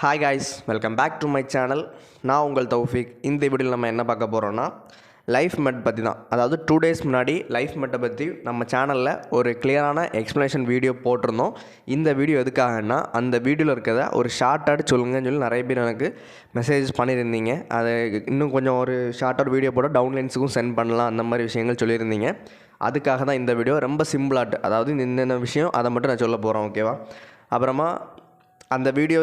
Hi guys welcome back to my channel நான் உங்கள் தௌஃபிக். இந்த வீடியோவில் நம்ம என்ன பார்க்க போகிறோன்னா லைஃப் மெட் பற்றி தான். அதாவது டூ டேஸ் முன்னாடி லைஃப் மெட்டை பற்றி நம்ம சேனலில் ஒரு கிளியரான எக்ஸ்ப்ளனேஷன் வீடியோ போட்டிருந்தோம். இந்த வீடியோ எதுக்காகன்னா அந்த வீடியோவில் இருக்கிறத ஒரு ஷார்ட்டாக சொல்லுங்கன்னு சொல்லி நிறைய பேர் எனக்கு மெசேஜ் பண்ணியிருந்தீங்க. அதை இன்னும் கொஞ்சம் ஒரு ஷார்ட்டாக வீடியோ போட டவுன்லைன்ஸுக்கும் சென்ட் பண்ணலாம் அந்த மாதிரி விஷயங்கள் சொல்லியிருந்தீங்க. அதுக்காக தான் இந்த வீடியோ ரொம்ப சிம்பிளாட்டு அதாவது இந்த விஷயம் அதை மட்டும் நான் சொல்ல போகிறேன் ஓகேவா அப்புறமா அந்த வீடியோ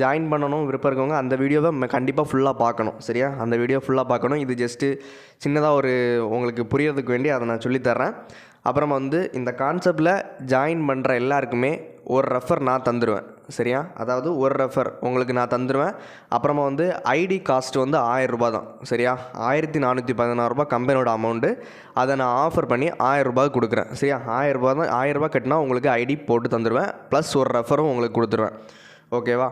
ஜாயின் பண்ணணும் விருப்பம் இருக்கவங்க அந்த வீடியோவை கண்டிப்பாக ஃபுல்லாக பார்க்கணும் சரியா? அந்த வீடியோ ஃபுல்லாக பார்க்கணும். இது ஜஸ்ட்டு சின்னதாக ஒரு உங்களுக்கு புரியறதுக்கு வேண்டி அதை நான் சொல்லித்தரேன் அப்புறமா வந்து இந்த கான்செப்டில் ஜாயின் பண்ணுற எல்லாருக்குமே ஒரு ரெஃபர் நான் தந்துடுவேன் சரியா? அதாவது ஒரு ரெஃபர் உங்களுக்கு நான் தந்துடுவேன் அப்புறமா வந்து ஐடி காஸ்ட் வந்து ஆயிரரூபா தான் சரியா? ஆயிரத்தி நானூற்றி பதினாறுரூபா கம்பெனியோட அமௌண்ட்டு அதை நான் ஆஃபர் பண்ணி ஆயிரரூபா கொடுக்குறேன் சரியா? ஆயிரரூபா தான் ஆயிரரூபா கட்டினா உங்களுக்கு ஐடி போட்டு தந்துடுவேன் ப்ளஸ் ஒரு ரெஃபரும் உங்களுக்கு கொடுத்துருவேன் ஓகேவா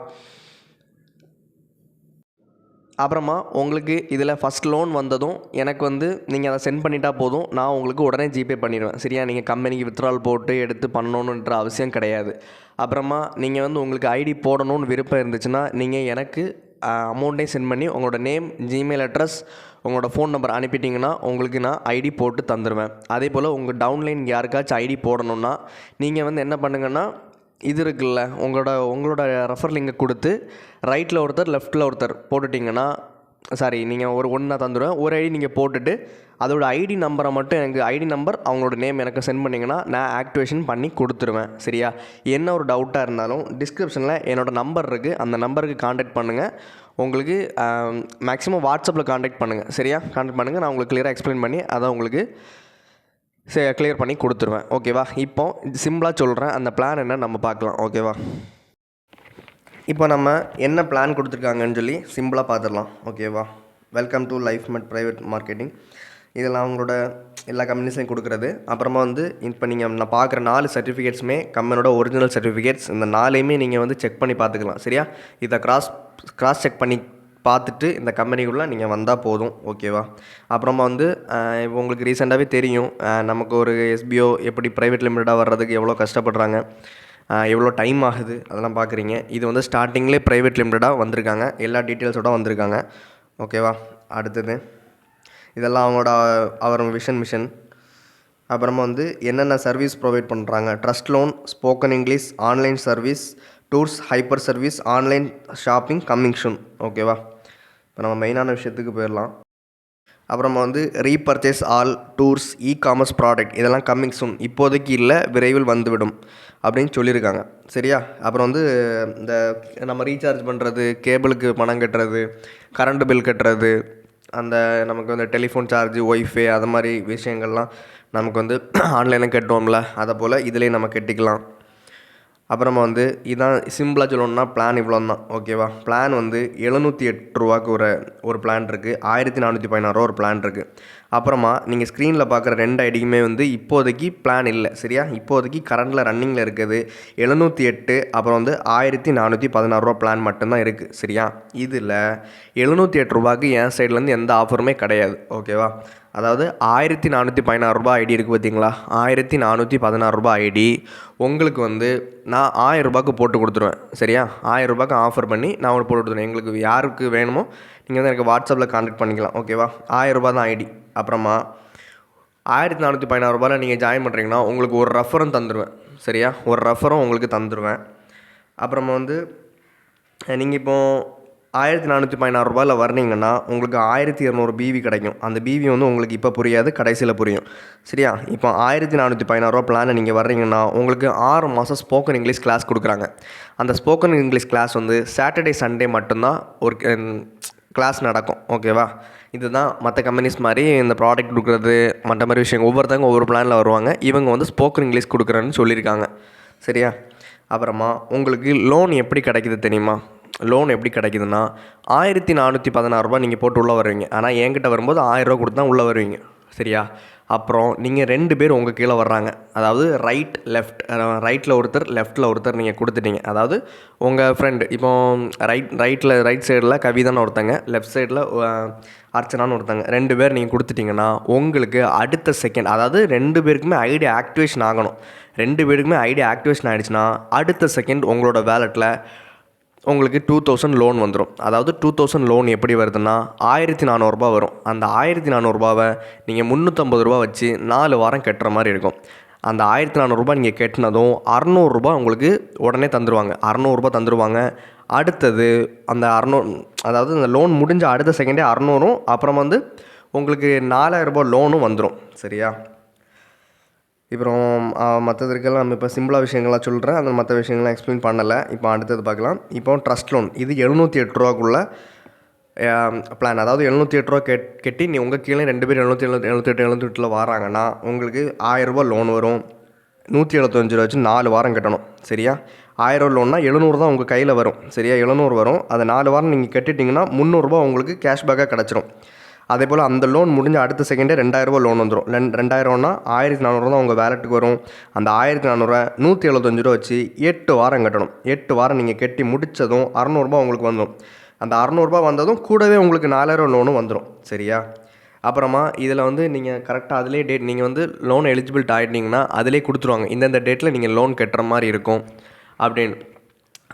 அப்புறமா உங்களுக்கு இதில் ஃபஸ்ட் லோன் வந்ததும் எனக்கு வந்து நீங்கள் அதை சென்ட் பண்ணிட்டா போதும். நான் உங்களுக்கு உடனே ஜிபே பண்ணிடுவேன். சரியா? நீங்கள் கம்பெனிக்கு வித்ட்ரால் போட்டு எடுத்து பண்ணணுன்ற அவசியம் கிடையாது. அப்புறமா நீங்கள் வந்து உங்களுக்கு ஐடி போடணும்னு விருப்பம் இருந்துச்சுன்னா நீங்கள் எனக்கு அமௌண்ட்டையும் சென்ட் பண்ணி உங்களோட நேம் ஜிமெயில் அட்ரஸ் உங்களோட ஃபோன் நம்பர் அனுப்பிட்டிங்கன்னா உங்களுக்கு நான் ஐடி போட்டு தந்துடுவேன் அதே போல் உங்கள் டவுன்லைன் யாருக்காச்சும் ஐடி போடணுன்னா நீங்கள் வந்து என்ன பண்ணுங்கன்னா இது இருக்குல்ல உங்களோட உங்களோட ரெஃபர் லிங்கை கொடுத்து ரைட்டில் ஒருத்தர் லெஃப்ட்டில் ஒருத்தர் போட்டுட்டிங்கன்னா சாரி நீங்கள் ஒரு ஒன்றா தந்துடுவேன் ஒரு ஐடி நீங்கள் போட்டுட்டு அதோட ஐடி நம்பரை மட்டும் எனக்கு ஐடி நம்பர் அவங்களோட நேம் எனக்கு சென்ட் பண்ணிங்கன்னா நான் ஆக்டிவேஷன் பண்ணி கொடுத்துருவேன். சரியா? என்ன ஒரு டவுட்டாக இருந்தாலும் டிஸ்கிரிப்ஷனில் என்னோடய நம்பர் இருக்குது அந்த நம்பருக்கு காண்டாக்ட் பண்ணுங்கள் உங்களுக்கு மேக்ஸிமம் வாட்ஸ்அப்பில் காண்டாக்ட் பண்ணுங்கள் சரியா? காண்டாக்ட் பண்ணுங்கள் நான் உங்களுக்கு கிளியராக எக்ஸ்பிளைன் பண்ணி அதை உங்களுக்கு சரி கிளியர் பண்ணி கொடுத்துருவேன். ஓகேவா இப்போ சிம்பிளாக சொல்கிறேன் அந்த பிளான் என்ன நம்ம பார்க்கலாம். ஓகேவா இப்போ நம்ம என்ன பிளான் கொடுத்துருக்காங்கன்னு சொல்லி சிம்பிளாக பார்த்துடலாம். ஓகேவா welcome to life med private marketing இதெல்லாம் அவங்களோட எல்லா கம்பெனிஸையும் கொடுக்குறது. அப்புறமா வந்து இப்போ நீங்கள் நான் பார்க்குற நாலு சர்டிஃபிகேட்ஸுமே கம்பெனியோட ஒரிஜினல் சர்டிஃபிகேட்ஸ் இந்த நாலையுமே நீங்கள் வந்து செக் பண்ணி பார்த்துக்கலாம். சரியா? இதை கிராஸ் கிராஸ் செக் பண்ணி பார்த்துட்டு இந்த கம்பெனிக்குள்ளே நீங்கள் வந்தால் போதும் ஓகேவா? அப்புறமா வந்து உங்களுக்கு ரீசெண்டாகவே தெரியும் நமக்கு ஒரு எஸ்பிஓ எப்படி ப்ரைவேட் லிமிட்டடாக வர்றதுக்கு எவ்வளோ கஷ்டப்படுறாங்க எவ்வளோ டைம் ஆகுது அதெல்லாம் பார்க்குறீங்க. இது வந்து ஸ்டார்டிங்லேயே ப்ரைவேட் லிமிட்டடாக வந்திருக்காங்க எல்லா டீட்டெயில்ஸோட வந்திருக்காங்க ஓகேவா? அடுத்தது இதெல்லாம் அவங்களோட அவர் விஷன் மிஷன் அப்புறமா வந்து என்னென்ன சர்வீஸ் ப்ரொவைட் பண்ணுறாங்க? Trust loan spoken English online service tours hyper service online shopping coming soon ஓகேவா இப்போ நம்ம மெயினான விஷயத்துக்கு போயிடலாம் அப்புறம் வந்து repurchase all tours e commerce product இதெல்லாம் கம்மிங் சூன் இப்போதைக்கு இல்லை விரைவில் வந்துவிடும் அப்படின்னு சொல்லியிருக்காங்க. சரியா? அப்புறம் வந்து இந்த நம்ம ரீசார்ஜ் பண்ணுறது கேபிளுக்கு பணம் கட்டுறது கரண்ட் பில் கட்டுறது அந்த நமக்கு வந்து டெலிஃபோன் சார்ஜு ஒய்ஃபை அது மாதிரி விஷயங்கள்லாம் நமக்கு வந்து ஆன்லைனில் கட்டுவோம்ல அதை போல் இதிலே நம்ம கட்டிக்கலாம். அப்புறமா வந்து இதான் சிம்பிளாக சொல்லணும்னா பிளான் இவ்வளோ தான் ஓகேவா பிளான் வந்து எழுநூற்றி எட்டு ரூபாக்கு ஒரு ஒரு பிளான் இருக்குது ஆயிரத்தி நானூற்றி பதினாறுரூவா ஒரு பிளான் இருக்குது அப்புறமா நீங்கள் ஸ்க்ரீனில் பார்க்குற ரெண்டு ஐடிக்குமே வந்து இப்போதைக்கு பிளான் இல்லை சரியா? இப்போதைக்கு கரண்டில் ரன்னிங்கில் இருக்குது எழுநூற்றி எட்டு அப்புறம் வந்து ஆயிரத்தி நானூற்றி பதினாறுரூவா பிளான் மட்டும்தான் இருக்குது சரியா? இதில் எழுநூற்றி எட்டு ரூபாய்க்கு என் சைட்லேருந்து எந்த ஆஃபருமே கிடையாது ஓகேவா அதாவது ஆயிரத்தி நானூற்றி பதினாறு ரூபாய் ஐடி இருக்குது பார்த்தீங்களா? ஆயிரத்தி நானூற்றி பதினாறு ரூபாய் ஐடி உங்களுக்கு வந்து நான் ஆயிரரூபாக்கு போட்டு கொடுத்துருவேன் சரியா? ஆயிரரூபாக்கு ஆஃபர் பண்ணி நான் உங்களுக்கு போட்டு கொடுத்துருவேன். எங்களுக்கு யாருக்கு வேணுமோ நீங்கள் வந்து எனக்கு வாட்ஸ்அப்பில் காண்டக்ட் பண்ணிக்கலாம் ஓகேவா ஆயிரரூபா தான் ஐடி அப்புறமா ஆயிரத்தி நானூற்றி பதினாறுரூபாவில் நீங்கள் ஜாயின் பண்ணுறீங்கன்னா உங்களுக்கு ஒரு ரெஃபரும் தந்துடுவேன் சரியா? ஒரு ரெஃபரும் உங்களுக்கு தந்துடுவேன் அப்புறமா வந்து நீங்கள் இப்போது ஆயிரத்தி நானூற்றி பதினாறு ரூபாயில் வர்றீங்கன்னா உங்களுக்கு ஆயிரத்தி இரநூறு பிவி கிடைக்கும். அந்த பிவி வந்து உங்களுக்கு இப்போ புரியாது கடைசியில் புரியும். சரியா? இப்போ ஆயிரத்தி நானூற்றி பதினாறுரூவா பிளானை நீங்கள் வர்றீங்கன்னா உங்களுக்கு ஆறு மாதம் ஸ்போக்கன் இங்கிலீஷ் கிளாஸ் கொடுக்குறாங்க. அந்த ஸ்போக்கன் இங்கிலீஷ் கிளாஸ் வந்து சாட்டர்டே சண்டே மட்டும்தான் ஒரு கிளாஸ் நடக்கும். ஓகேவா இதுதான் மற்ற கம்பெனிஸ் மாதிரி இந்த ப்ராடக்ட் கொடுக்குறது மற்ற மாதிரி விஷயம் ஒவ்வொருத்தவங்க ஒவ்வொரு பிளானில் வருவாங்க. இவங்க வந்து ஸ்போக்கன் இங்கிலீஷ் கொடுக்குறேன்னு சொல்லியிருக்காங்க. சரியா? அப்புறமா உங்களுக்கு லோன் எப்படி கிடைக்குது தெரியுமா? லோன் எப்படி கிடைக்குதுன்னா ஆயிரத்தி நானூற்றி பதினாறுரூபா நீங்கள் போட்டு உள்ளே வருவீங்க. ஆனால் என்கிட்ட வரும்போது ஆயிரரூவா கொடுத்து தான் உள்ளே வருவீங்க. சரியா? அப்புறம் நீங்கள் ரெண்டு பேர் உங்கள் கீழே வர்றாங்க. அதாவது ரைட் லெஃப்ட் ரைட்டில் ஒருத்தர் லெஃப்ட்டில் ஒருத்தர் நீங்கள் கொடுத்துட்டீங்க. அதாவது உங்கள் ஃப்ரெண்டு இப்போ ரைட் ரைட்டில் ரைட் சைடில் கவிதான்னு ஒருத்தங்க லெஃப்ட் சைடில் அர்ச்சனான்னு ஒருத்தங்க. ரெண்டு பேர் நீங்கள் கொடுத்துட்டிங்கன்னா உங்களுக்கு அடுத்த செகண்ட் அதாவது ரெண்டு பேருக்குமே ஐடி ஆக்டிவேஷன் ஆகணும். ரெண்டு பேருக்குமே ஐடி ஆக்டிவேஷன் ஆகிடுச்சுன்னா அடுத்த செகண்ட் உங்களோட வேலெட்டில் உங்களுக்கு டூ தௌசண்ட் லோன் வந்துடும் அதாவது டூ தௌசண்ட் லோன் எப்படி வருதுன்னா ஆயிரத்தி நானூறுரூபா வரும். அந்த ஆயிரத்தி நானூறுரூபாவை நீங்கள் முந்நூற்றம்பது ரூபா வச்சு நாலு வாரம் கட்டுற மாதிரி இருக்கும். அந்த ஆயிரத்தி நானூறுரூபா நீங்கள் கட்டினதும் அறநூறுரூபா உங்களுக்கு உடனே தந்துடுவாங்க அறநூறுரூபா தந்துடுவாங்க அடுத்தது அந்த அறநூ அதாவது அந்த லோன் முடிஞ்ச அடுத்த செகண்டே அறநூறும் அப்புறம் வந்து உங்களுக்கு நாலாயிரரூபா லோனும் வந்துடும் சரியா? அப்புறம் மற்றதுக்கெல்லாம் நம்ம இப்போ சிம்பிளாக விஷயங்கள்லாம் சொல்கிறேன் அந்த மற்ற விஷயங்கள்லாம் எக்ஸ்பிளைன் பண்ணலை. இப்போ அடுத்தது பார்க்கலாம். இப்போ ட்ரஸ்ட் லோன் இது எழுநூற்றி எட்டு ரூபாக்குள்ள பிளான் அதாவது எழுநூற்றி எட்டு ரூபா கெட் கெட்டி நீ உங்கள் கீழே ரெண்டு பேர் எழுநூற்றி எழுநூத்தி எழுநூற்றி எழுநூற்றி எட்டில் வராங்கன்னா உங்களுக்கு ஆயிரரூபா லோன் வரும். நூற்றி எழுபத்தஞ்சு ரூபா வச்சு நாலு வாரம் கட்டணும். சரியா? ஆயிரம் லோன்னா எழுநூறு தான் உங்கள் கையில் வரும். சரியா? எழுநூறு வரும். அதை நாலு வாரம் நீங்கள் கட்டிட்டிங்கன்னா முந்நூறுரூபா உங்களுக்கு கேஷ்பேக்காக கிடச்சிரும். அதே போல் அந்த லோன் முடிஞ்ச அடுத்த செகண்டே ரெண்டாயிரரூபா லோன் வந்துடும் ரெண் ரெண்டாயிரம்னா ஆயிரத்தி நானூறு தான் உங்கள் வேலெட்டுக்கு வரும். அந்த ஆயிரத்தி நானூறுரூவா நூற்றி எழுபத்தஞ்சு ரூபா வச்சு எட்டு வாரம் கட்டணும். எட்டு வாரம் நீங்கள் கட்டி முடித்ததும் அறநூறுபா உங்களுக்கு வந்துடும் அந்த அறநூறுபா வந்ததும் கூடவே உங்களுக்கு நாலாயிரம் லோனும் வந்துடும் சரியா? அப்புறமா இதில் வந்து நீங்கள் கரெக்டாக அதிலே டேட் நீங்கள் வந்து லோன் எலிஜிபிலிட்டி ஆகிட்டீங்கன்னா அதிலே கொடுத்துருவாங்க. இந்தந்த டேட்டில் நீங்கள் லோன் கட்டுற மாதிரி இருக்கும். அப்படின்னு.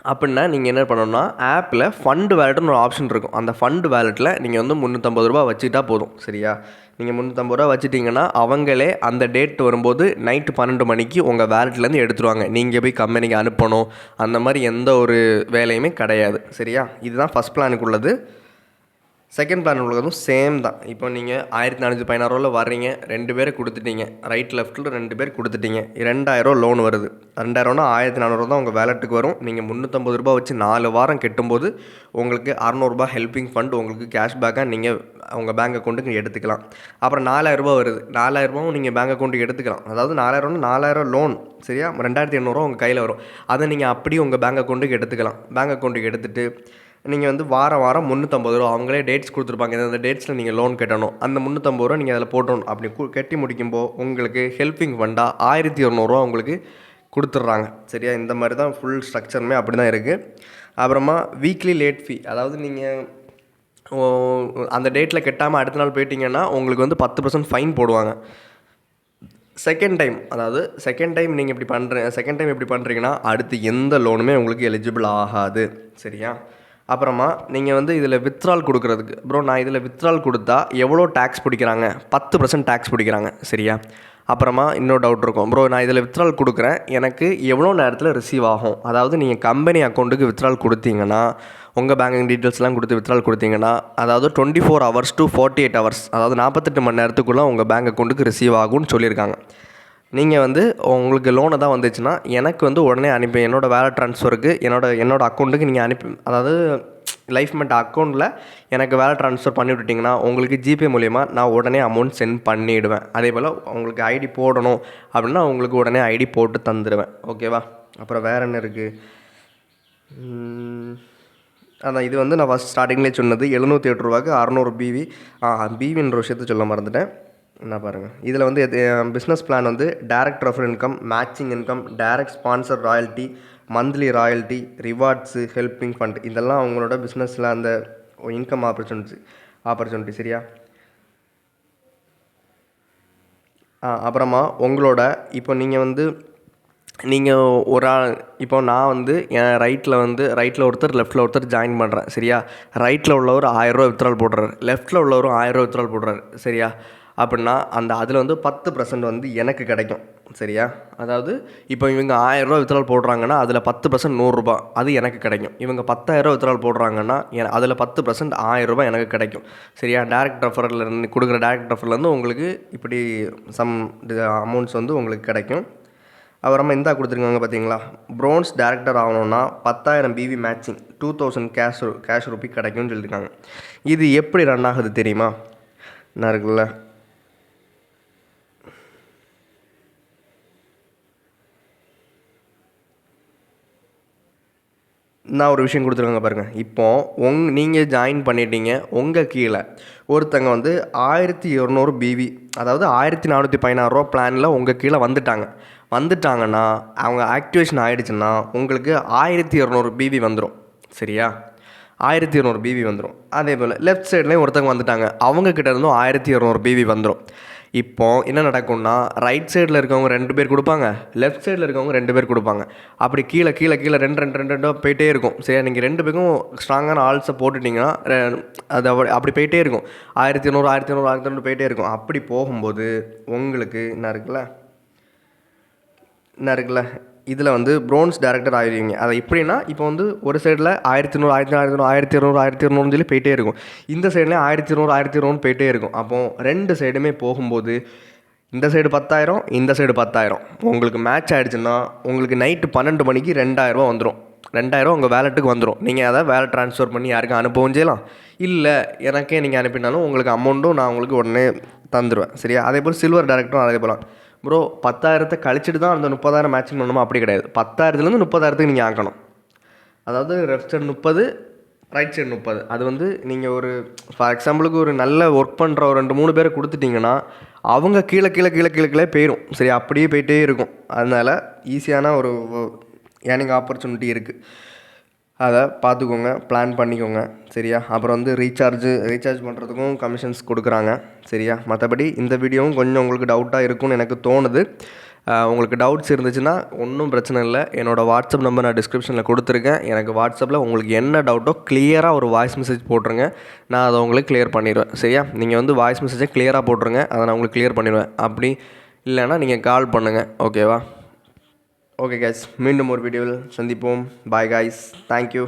அப்படின்னா நீங்கள் என்ன பண்ணணும்னா ஆப்பில் ஃபண்டு வேலெட்னு ஒரு ஆப்ஷன் இருக்கும். அந்த ஃபண்டு வேலெட்டில் நீங்கள் வந்து முந்நூற்றம்பது ரூபா வச்சுக்கிட்டா போதும். சரியா? நீங்கள் முந்நூற்றம்பது ரூபா வச்சுட்டிங்கன்னா அவங்களே அந்த டேட் வரும்போது நைட்டு பன்னெண்டு மணிக்கு உங்கள் வேலெட்லேருந்து எடுத்துருவாங்க. நீங்கள் போய் கம்பெனிக்கு அனுப்பணும். அந்த மாதிரி எந்த ஒரு வேலையுமே கிடையாது. சரியா? இதுதான் ஃபஸ்ட் பிளானுக்கு உள்ளது. செகண்ட் பிளான் உள்ளதும் சேம் தான். இப்போ நீங்கள் ஆயிரத்தி நானூற்றி பதினாறுரூவா வர்றீங்க ரெண்டு பேரை கொடுத்துட்டீங்க. ரைட் லெஃப்ட்டில் ரெண்டு பேர் கொடுத்துட்டீங்க. ரெண்டாயிரம் லோன் வருது. ரெண்டாயிரம்னா ஆயிரத்தி நானூறுவா தான் உங்கள் வேலெட்டுக்கு வரும். நீங்கள் முந்நூற்றம்பது ரூபா வச்சு நாலு வாரம் கட்டும்போது உங்களுக்கு அறநூறுபா ஹெல்பிங் ஃபண்ட் உங்களுக்கு கேஷ்பேக்காக நீங்கள் உங்கள் பேங்க் அக்கௌண்ட்டுக்கு எடுத்துக்கலாம். அப்புறம் நாலாயிரரூபா வருது. நாலாயிரரூபாவும் நீங்கள் பேங்க் அக்கௌண்ட்டுக்கு எடுத்துக்கலாம். அதாவது நாலாயிரம்னா நாலாயிரம் லோன் சரியா? ரெண்டாயிரத்தி எண்ணூறுவா உங்கள் கையில் வரும். அதை நீங்கள் அப்படியே உங்கள் பேங்க் அக்கௌண்ட்டுக்கு எடுத்துக்கலாம். பேங்க் அக்கௌண்ட்டுக்கு எடுத்துகிட்டு நீங்கள் வந்து வாரம் வாரம் முந்நூற்றம்பது ரூபா அவங்களே டேட்ஸ் கொடுத்துருப்பாங்க. இந்த டேட்ஸில் நீங்கள் லோன் கட்டணும். அந்த முந்நூற்றம்பது ரூபா நீங்கள் அதில் போட்டணும். அப்படி கட்டி முடிக்கும்போது உங்களுக்கு ஹெல்பிங் ஃபண்டாக ஆயிரத்தி இரநூறுவா உங்களுக்கு கொடுத்துட்றாங்க. சரியா? இந்த மாதிரி தான் ஃபுல் ஸ்ட்ரக்சருமே அப்படி தான் இருக்குது அப்புறமா வீக்லி லேட் ஃபீ அதாவது நீங்கள் அந்த டேட்டில் கட்டாமல் அடுத்த நாள் போயிட்டீங்கன்னா உங்களுக்கு வந்து பத்து பர்சன்ட் ஃபைன் போடுவாங்க. செகண்ட் டைம் அதாவது செகண்ட் டைம் நீங்கள் இப்படி பண்ணுற செகண்ட் டைம் இப்படி பண்ணுறீங்கன்னா அடுத்து எந்த லோனுமே உங்களுக்கு எலிஜிபிள் ஆகாது. சரியா? அப்புறமா நீங்கள் வந்து இதில் வித்ட்ரால் கொடுக்குறதுக்கு ப்ரோ நான் இதில் வித்ட்ரால் கொடுத்தா எவ்வளோ டேக்ஸ் பிடிக்கிறாங்க? பத்து பர்சன்ட் டேக்ஸ் பிடிக்கிறாங்க சரியா? அப்புறமா இன்னொரு டவுட் இருக்கும். ப்ரோ நான் இதில் வித்ட்ரால் கொடுக்குறேன். எனக்கு எவ்வளோ நேரத்தில் ரிசீவ் ஆகும்? அதாவது நீங்கள் கம்பெனி அக்கௌண்ட்டுக்கு வித்ட்ரால் கொடுத்தீங்கன்னா உங்கள் பேங்கிங் டீட்டெயில்ஸ்லாம் கொடுத்து வித்ட்ரால் கொடுத்தீங்கன்னா அதாவது twenty four hours to forty eight hours அதாவது நாற்பத்தெட்டு மணி நேரத்துக்குள்ளே உங்கள் பேங்க் அக்கௌண்ட்டுக்கு ரிசீவ் ஆகும்னு சொல்லியிருக்காங்க. நீங்கள் வந்து உங்களுக்கு லோனை தான் வந்துச்சுன்னா எனக்கு வந்து உடனே அனுப்பி என்னோடய வேலை ட்ரான்ஸ்ஃபருக்கு என்னோடய என்னோடய அக்கௌண்ட்டுக்கு நீங்கள் அனுப்பி அதாவது லைஃப் மெண்ட் அக்கௌண்ட்டில் எனக்கு வேலை ட்ரான்ஸ்ஃபர் பண்ணி விட்டுட்டிங்கன்னா உங்களுக்கு ஜிபே மூலிமா நான் உடனே அமௌண்ட் சென்ட் பண்ணிவிடுவேன் அதே போல் உங்களுக்கு ஐடி போடணும் அப்படின்னா உங்களுக்கு உடனே ஐடி போட்டு தந்துடுவேன் ஓகேவா அப்புறம் வேறு என்ன இருக்குது அதான் இது வந்து நான் ஃபஸ்ட் ஸ்டார்டிங்லேயே சொன்னது எழுநூற்றி எட்டு ரூபாய்க்கு அறநூறு பிவி பிவின்ற விஷயத்த சொல்ல மறந்துட்டேன். என்ன பாருங்கள் இதில் வந்து எது பிஸ்னஸ் பிளான் வந்து direct refer income matching income direct sponsor royalty monthly royalty rewards helping fund இதெல்லாம் அவங்களோட பிஸ்னஸில் அந்த இன்கம் ஆப்பர்ச்சுனிட்டி ஆப்பர்ச்சுனிட்டி சரியா? ஆ அப்புறமா உங்களோட இப்போ நீங்கள் வந்து நீங்கள் ஒரு ஆள் இப்போ நான் வந்து என் ரைட்டில் வந்து ரைட்டில் ஒருத்தர் லெஃப்ட்டில் ஒருத்தர் ஜாயின் பண்ணுறேன் சரியா? ரைட்டில் உள்ளவர் ஆயிரரூவா வித்ரால் போடுறாரு லெஃப்ட்டில் உள்ளவரும் ஆயிரரூவா வித்ரால் போடுறாரு சரியா? அப்படின்னா அந்த அதில் வந்து பத்து பர்சன்ட் வந்து எனக்கு கிடைக்கும். சரியா? அதாவது இப்போ இவங்க ஆயிரரூவா வித்ரால் போடுறாங்கன்னா அதில் பத்து பர்சன்ட் நூறுரூபா அது எனக்கு கிடைக்கும். இவங்க பத்தாயிரரூவா வித்ரால் போடுறாங்கன்னா என அதில் பத்து பர்சன்ட் ஆயிரரூபா எனக்கு கிடைக்கும். சரியா? டேரக்ட் ரெஃபரில் கொடுக்குற டேரக்ட் ரெஃபர்லேருந்து உங்களுக்கு இப்படி சம் அமௌண்ட்ஸ் வந்து உங்களுக்கு கிடைக்கும். அப்புறமா இந்தா கொடுத்துருக்காங்க பார்த்தீங்களா? ப்ரோன்ஸ் டேரக்டர் ஆகணும்னா பத்தாயிரம் PV matching two thousand cash cash rupee கிடைக்கும்னு சொல்லியிருக்காங்க. இது எப்படி ரன் ஆகுது தெரியுமா? என்ன இருக்குல்ல நான் ஒரு விஷயம் கொடுத்துருக்காங்க பாருங்கள் இப்போ உங் நீங்கள் ஜாயின் பண்ணிட்டீங்க உங்கள் கீழே ஒருத்தங்க வந்து ஆயிரத்தி இரநூறு பிவி அதாவது ஆயிரத்தி நானூற்றி பதினாறுரூவா பிளானில் உங்கள் கீழே வந்துட்டாங்க. வந்துட்டாங்கன்னா அவங்க ஆக்டிவேஷன் ஆகிடுச்சுன்னா உங்களுக்கு ஆயிரத்தி இரநூறு பிவி வந்துடும் சரியா? ஆயிரத்தி இரநூறு பிவி வந்துடும் அதே போல் லெஃப்ட் சைட்லேயும் ஒருத்தங்க வந்துட்டாங்க. அவங்கக்கிட்ட இருந்தும் ஆயிரத்தி இரநூறு பிவி வந்துடும் இப்போ என்ன நடக்கும்னா ரைட் சைடில் இருக்கவங்க ரெண்டு பேர் கொடுப்பாங்க லெஃப்ட் சைடில் இருக்கவங்க ரெண்டு பேர் கொடுப்பாங்க. அப்படி கீழே கீழே கீழே ரெண்டு ரெண்டு ரெண்டு ரெண்டாக போயிட்டே இருக்கும். சரியா? நீங்கள் ரெண்டு பேருக்கும் ஸ்ட்ராங்கான ஆல்ஸை போட்டுட்டிங்கன்னா அது அப்படி அப்படி போயிட்டே இருக்கும். ஆயிரத்தி நூறு ஆயிரத்தி இரநூறு ஆயிரத்தி நூறு போயிட்டே இருக்கும். அப்படி போகும்போது உங்களுக்கு என்ன இருக்குல்ல? என்ன இருக்குல்ல? இதில் வந்து ப்ரோன்ஸ் டேரக்டர் ஆகிடுவீங்க அதை எப்படின்னா இப்போ வந்து ஒரு சைடில் ஆயிரத்தி நூறு ஆயிரத்தி ஆயிரத்தி நூறு ஆயிரத்தி இரநூறு ஆயிரத்தி இரநூறுன்னு சொல்லி போயிட்டே இருக்கும். இந்த சைட்லேயும் ஆயிரத்தி நூறு ஆயிரத்தி இரநூறு போயிட்டே இருக்கும். அப்போ ரெண்டு சைடுமே போகும்போது இந்த சைடு பத்தாயிரம் இந்த சைடு பத்தாயிரம். உங்களுக்கு மேட்ச் ஆகிடுச்சுன்னா உங்களுக்கு நைட்டு பன்னெண்டு மணிக்கு ரெண்டாயிரரூவா வந்துடும் ரெண்டாயிரம் உங்கள் வேலெட்டுக்கு வந்துடும் நீங்கள் அதை வேலட் ட்ரான்ஸ்ஃபர் பண்ணி யாருக்கும் அனுப்பவும் செய்யலாம். இல்லை எனக்கே நீங்கள் அனுப்பினாலும் உங்களுக்கு அமௌண்ட்டும் நான் உங்களுக்கு உடனே தந்துடுவேன் சரியா? அதே போல் சில்வர் டேரக்டரும் அதே போல் ப்ரோ பத்தாயிரத்தை கழிச்சிட்டு தான் அந்த முப்பதாயிரம் மேட்சிங் பண்ணணுமா? அப்படி கிடையாது. பத்தாயிரத்துலேருந்து முப்பதாயிரத்துக்கு நீங்கள் ஆக்கணும். அதாவது லெஃப்ட் சைடு முப்பது ரைட் சைடு முப்பது. அது வந்து நீங்கள் ஒரு ஃபார் எக்ஸாம்பிளுக்கு ஒரு நல்ல ஒர்க் பண்ணுற ஒரு ரெண்டு மூணு பேரை கொடுத்துட்டிங்கன்னா அவங்க கீழே கீழே கீழே கீழே கீழே போயிடும் சரி அப்படியே போயிட்டே இருக்கும். அதனால் ஈஸியான ஒரு ஏர்னிங் ஆப்பர்ச்சுனிட்டி இருக்குது அதை பார்த்துக்கோங்க பிளான் பண்ணிக்கோங்க சரியா? அப்புறம் வந்து ரீசார்ஜு ரீசார்ஜ் பண்ணுறதுக்கும் கமிஷன்ஸ் கொடுக்குறாங்க சரியா? மற்றபடி இந்த வீடியோவும் கொஞ்சம் உங்களுக்கு டவுட்டாக இருக்கும்னு எனக்கு தோணுது. உங்களுக்கு டவுட்ஸ் இருந்துச்சுன்னா ஒன்றும் பிரச்சனை இல்லை. என்னோடய வாட்ஸ்அப் நம்பர் நான் டிஸ்கிரிப்ஷனில் கொடுத்துருக்கேன். எனக்கு வாட்ஸ்அப்பில் உங்களுக்கு என்ன டவுட்டோ கிளியராக ஒரு வாய்ஸ் மெசேஜ் போட்டுருங்க. நான் அதை உங்களுக்கு கிளியர் பண்ணிடுவேன் சரியா? நீங்கள் வந்து வாய்ஸ் மெசேஜை கிளியராக போட்டுருங்க அதை நான் உங்களுக்கு கிளியர் பண்ணிடுவேன். அப்படி இல்லைன்னா நீங்கள் கால் பண்ணுங்கள் ஓகேவா ஓகே கேஸ் மீண்டும் ஒரு வீடியோவில் சந்திப்போம். பாய் guys. தேங்க்யூ